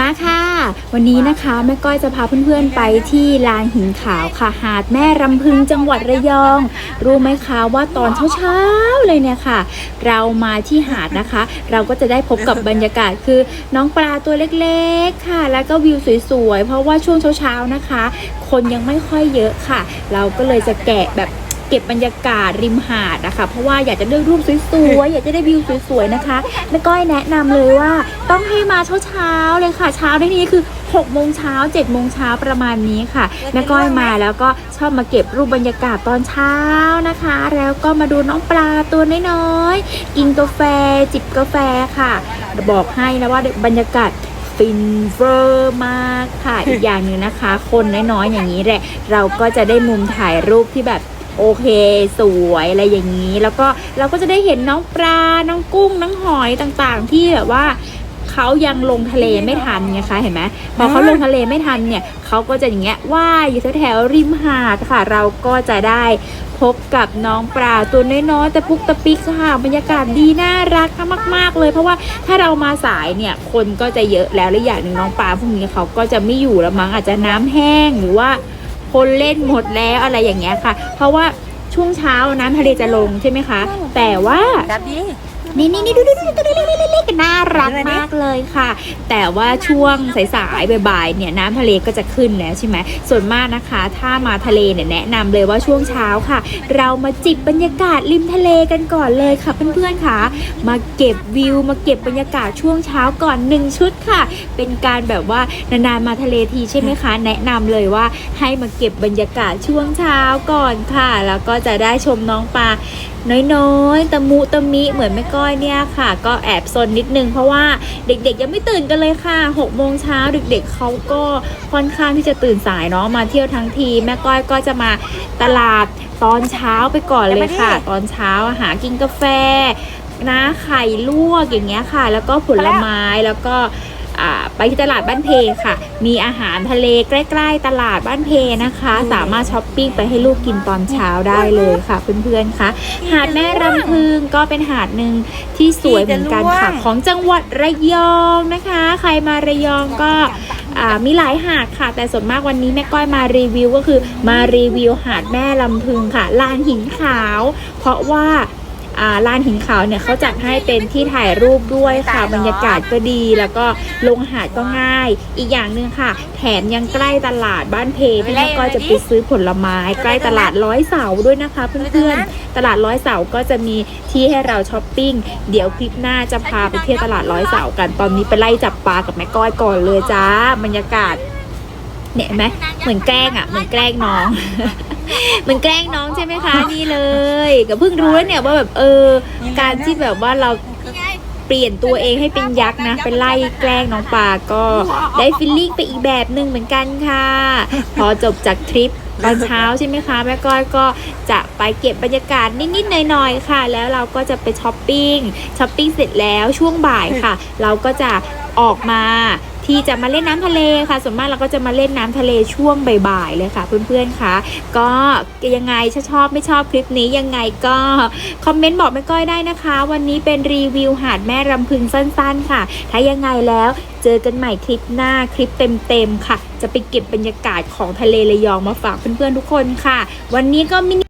มาค่ะ วันนี้นะคะแม่ก้อยจะพาเพื่อนๆไปที่ลานหินขาวค่ะ หาดแม่รำพึงจังหวัดระยอง รู้ไหมคะว่าตอนเช้าๆเลยเนี่ยค่ะ เรามาที่หาดนะคะ เราก็จะได้พบกับบรรยากาศคือน้องปลาตัวเล็กๆค่ะ แล้วก็วิวสวยๆเพราะว่าช่วงเช้าๆนะคะ คนยังไม่ค่อยเยอะค่ะ เราก็เลยจะแกะแบบ เก็บบรรยากาศริมหาดนะคะเพราะว่าอยากจะได้รูปสวยๆอยากจะได้วิวสวยๆนะคะแม่ก้อยแนะนำเลยว่าต้องให้มาเช้าๆเลยค่ะเช้าในที่นี้คือ6โมงเช้า7โมงเช้าประมาณนี้ค่ะแม่ก้อยมาแล้วก็ชอบมาเก็บรูปบรรยากาศตอนเช้านะคะ แล้วก็มาดูน้องปลาตัวน้อยๆกินกาแฟจิบกาแฟค่ะ บอกให้นะว่าบรรยากาศฟินเวอร์มากค่ะอีกอย่างหนึ่งนะคะ คนน้อยๆอย่างนี้แหละ เราก็จะได้มุมถ่ายรูปที่แบบ โอเค สวยอะไรอย่างนี้ แล้วก็เราก็จะได้เห็นน้องปลา น้องกุ้ง น้องหอยต่างๆ ที่แบบว่าเขายังลงทะเลไม่ทันไงคะเห็นไหมพอเขาลงทะเลไม่ทันเนี่ยเขาก็จะอย่างเงี้ยว่ายอยู่แถวๆริมหาดค่ะ เราก็จะได้พบกับน้องปลาตัวน้อยๆแต่ปุกตะปิกค่ะบรรยากาศดีน่ารักมาก ๆ เลย เพราะว่าถ้าเรามาสายเนี่ยคนก็จะเยอะแล้วและอย่างหนึ่งน้องปลาพวกนี้เขาก็จะไม่อยู่แล้วมั้งอาจจะน้ำแห้งหรือว่า คนเล่นหมดแล้วอะไรอย่างเงี้ยค่ะ เพราะว่าช่วงเช้าน้ำทะเลจะลงใช่ไหมคะ แต่ว่า ดับดี นี่นี่นี่ดูดูดูตัวเล็กๆๆๆน่ารักมากเลยค่ะ แต่ว่าช่วงสายๆบ่ายๆเนี่ยน้ำทะเลก็จะขึ้นแล้วใช่ไหมส่วนมากนะคะ ถ้ามาทะเลเนี่ยแนะนำเลยว่าช่วงเช้าค่ะ เรามาจิบบรรยากาศริมทะเลกันก่อนเลยค่ะเพื่อนๆค่ะ มาเก็บวิว มาเก็บบรรยากาศช่วงเช้าก่อนหนึ่งชุดค่ะ เป็นการแบบว่านานๆมาทะเลทีใช่ไหมคะ แนะนำเลยว่าให้มาเก็บบรรยากาศช่วงเช้าก่อนค่ะ แล้วก็จะได้ชมน้องปลาน้อยๆตะมุตะมิเหมือนแม่ก้อยเนี่ยค่ะก็แอบซนนิดนึง เพราะว่าเด็กๆยังไม่ตื่นกันเลยค่ะ6โมงเช้าเด็กๆเขาก็ค่อนข้างที่จะตื่นสายเนาะมาเที่ยวทั้งทีแม่ก้อยก็จะมาตลาดตอนเช้าไปก่อนเลยค่ะ ตอนเช้าหากินกาแฟนะไข่ลวกอย่างเงี้ยค่ะ แล้วก็ผลไม้แล้วก็อ่า ไปที่ตลาดบ้านเพค่ะ มีอาหารทะเลใกล้ ๆ ตลาดบ้านเพนะคะ สามารถช้อปปิ้งไปให้ลูกกินตอนเช้าได้เลยค่ะเพื่อนๆคะหาดแม่รำพึงก็เป็นหาดหนึ่งที่สวยเหมือนกันค่ะ ของจังหวัดระยองนะคะ ใครมาระยองก็มีหลายหาดค่ะ แต่ส่วนมากวันนี้แม่ก้อยมารีวิวก็คือมารีวิวหาดแม่ลำพึงค่ะลานหินขาว เพราะว่า ลานหินขาวเนี่ยเขาจัดให้เป็นที่ถ่ายรูปด้วยค่ะ บรรยากาศก็ดีแล้วก็ลงหาดก็ง่าย อีกอย่างหนึ่งค่ะ แถมยังใกล้ตลาดบ้านเพที่แม่ก้อยจะไปซื้อผลไม้ใกล้ตลาดร้อยเสาด้วยนะคะเพื่อนๆตลาดร้อยเสาก็จะมีที่ให้เราช้อปปิ้ง เดี๋ยวคลิปหน้าจะพาไปเที่ยวตลาดร้อยเสากันตอนนี้ไปไล่จับปลากับแม่ก้อยก่อนเลยจ้า บรรยากาศ เนี่ยเห็นไหมเหมือนแกล้งอะเหมือนแกล้งน้อง เหมือนแกล้งน้องใช่ไหมคะนี่เลยก็เพิ่งรู้แล้วเนี่ยว่าแบบเออ การที่แบบว่าเราเปลี่ยนตัวเองให้เป็นยักษ์นะไปไล่แกล้งน้องปลาก็ได้ฟิลลิ่งไปอีกแบบหนึ่งเหมือนกันค่ะ พอจบจากทริปตอนเช้าใช่ไหมคะแม่ก้อยก็จะไปเก็บบรรยากาศนิดๆหน่อยๆค่ะ แล้วเราก็จะไปช้อปปิ้งช้อปปิ้งเสร็จแล้วช่วงบ่ายค่ะ เราก็จะออกมา ที่จะมาเล่นน้ำทะเลค่ะส่วนมากเราก็จะมาเล่นน้ำทะเลช่วงบ่ายๆเลยค่ะ เพื่อนๆคะก็ยังไงชอบไม่ชอบคลิปนี้ยังไงก็คอมเมนต์บอกแม่ก้อยได้นะคะ วันนี้เป็นรีวิวหาดแม่รำพึงสั้นๆ ค่ะ ถ้ายังไงแล้วเจอกันใหม่คลิปหน้าคลิปเต็มๆค่ะ จะไปเก็บบรรยากาศของทะเลระยองมาฝากเพื่อนๆทุกคนค่ะ วันนี้ก็มินิ